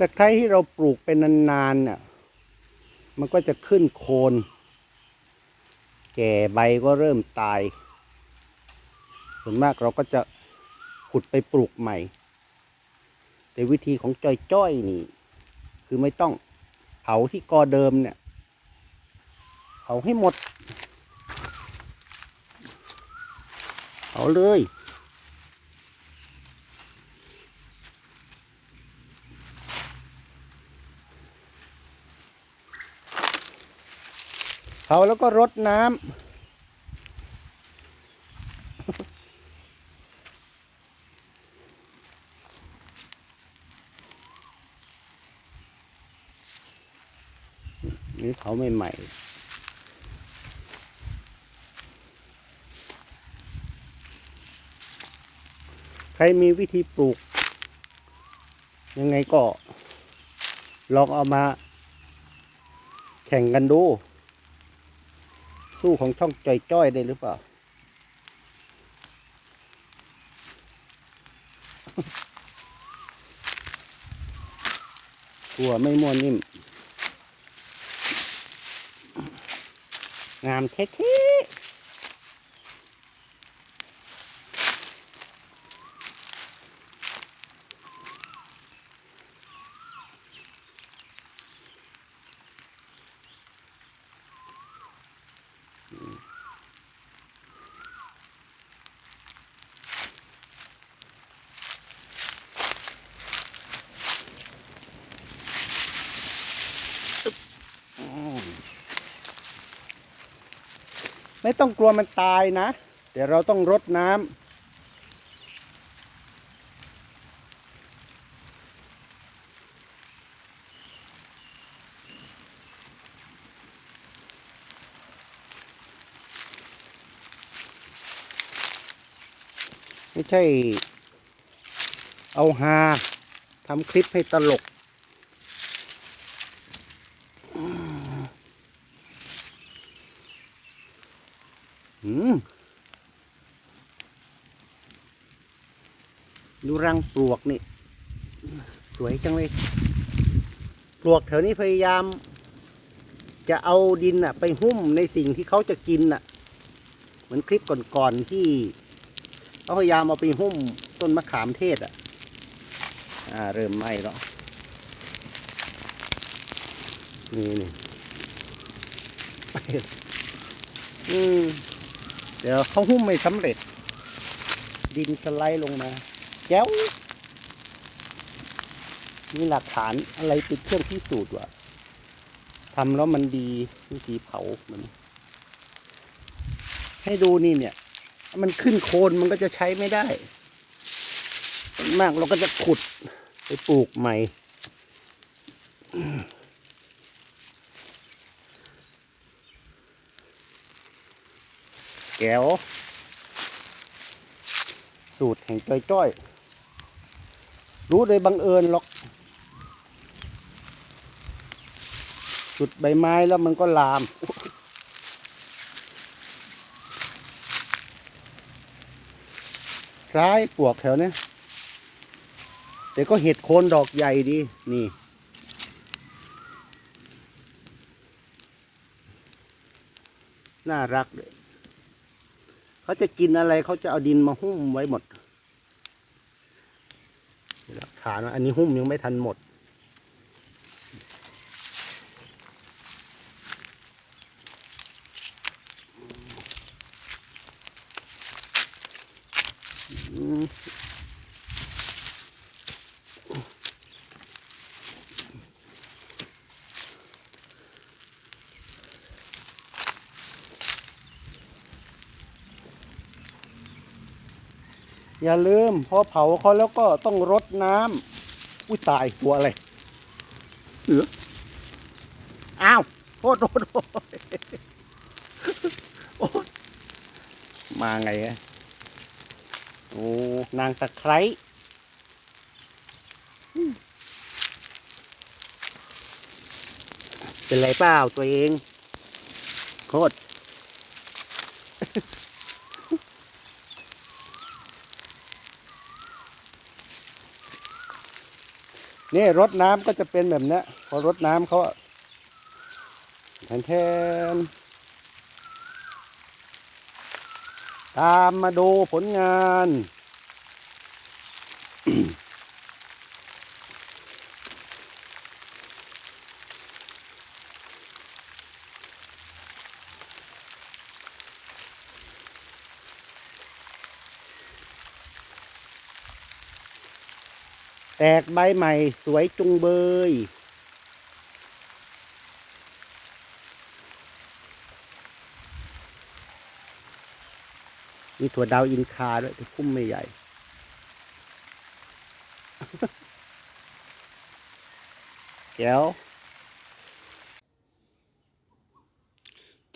ตะไคร้ที่เราปลูกเป็นนานๆเนี่ยมันก็จะขึ้นโคน แก่ใบก็เริ่มตาย ส่วนมากเราก็จะขุดไปปลูกใหม่ แต่วิธีของจ้อยๆนี่ คือไม่ต้องเผาที่กอเดิมเนี่ยเผาให้หมดเผาเลย เผาแล้วก็รดน้ำนี่เผาใหม่ๆ ใครมีวิธีปลูก ยังไงก็ ลองเอามา แข่งกันดู สู้ของช่องจ้อยๆได้หรือเปล่า ตัวไม่ม้วนนิ่ม งามเท่ๆ ไม่ต้องกลัวมันตายนะ แต่เราต้องรดน้ำไม่ใช่เอาฮาทำคลิปให้ตลก อืม ดูรังปลวกนี่ สวยจังเลย ปลวกแถวนี้พยายาม จะเอาดินน่ะไปหุ้มในสิ่งที่เขาจะกินน่ะเหมือนคลิปก่อนๆที่เขาพยายามเอาไปหุ้มต้นมะขามเทศอะอ่า เริ่มไหม้แล้วนี่นี่อืมเดี๋ยวเขาหุ้มไม่สำเร็จ ดินสไลด์ลงมา แก้ว มีหลักฐานอะไรเป็นเครื่องพิสูจน์ว่าทำแล้วมันดีวิธีเผาเหมันให้ดูนี่เนี่ย มันขึ้นโคนมันก็จะใช้ไม่ได้ มากเราก็จะขุดไปปลูกใหม่แก้ว สูตรแห่งจ้อยๆ รู้โดยบังเอิญหรอก จุดใบไม้แล้วมันก็ลามคล้ายปวกแถวเนี้ยแต่ก็เห็ดโคนดอกใหญ่ดี นี่ น่ารักเลย เขาจะกินอะไรเขาจะเอาดินมาหุ้มไว้หมด ฐานว่าอันนี้หุ้มยังไม่ทันหมด อย่าลืมพอเผาเขาแล้วก็ต้องรดน้ำอุ้ยตายหัวอะไรเหลืออ้าวโทษโทษโอ๊ยมาไงอะโอ้นางตะไคร้เป็นไรเปล่าตัวเองโคตร นี่รดน้ำก็จะเป็นแบบเนี้ยพอรดน้ำเขาแทนแทนตามมาดูผลงาน แตกใบใหม่สวยจุงเบย มีถั่วดาวอินคาด้วยแต่พุ่มไม่ใหญ่ แก้ว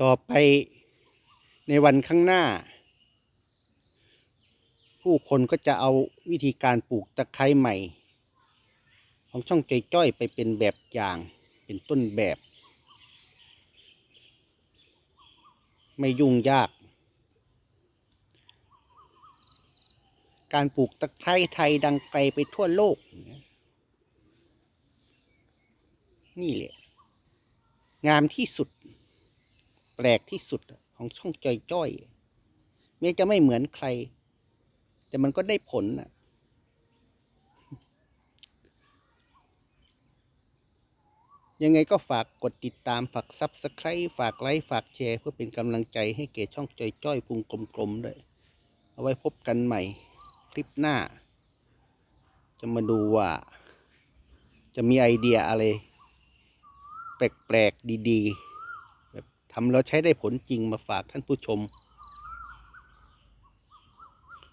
ต่อไปในวันข้างหน้า ผู้คนก็จะเอาวิธีการปลูกตะไคร้ใหม่ ของช่องใจจ้อยไปเป็นแบบอย่างเป็นต้นแบบ ไม่ยุ่งยาก การปลูกตะไคร้ไทยดังไกลไปทั่วโลก นี่แหละ งามที่สุด แปลกที่สุดของช่องใจจ้อยแม้จะไม่เหมือนใคร แต่มันก็ได้ผลนะ ยังไงก็ฝากกดติดตาม ฝากซับสไคร b ์ฝากไลค์ ฝากแชร์เพื่อเป็นกำลังใจให้เกช่องจอยจ้อยพุงกลมๆด้วย เอาไว้พบกันใหม่คลิปหน้า จะมาดูว่า จะมีไอเดียอะไร แปลกๆดีๆ แบบทำแล้วใช้ได้ผลจริงมาฝากท่านผู้ชม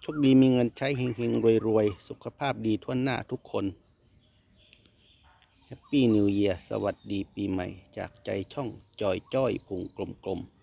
โชคดีมีเงินใช้เฮงๆรวยๆ สุขภาพดีทั่วหน้าทุกคน แฮปปี้นิวเยียสวัสดีปีใหม่ จากใจช่องจอยจ้อยพุงกลมๆ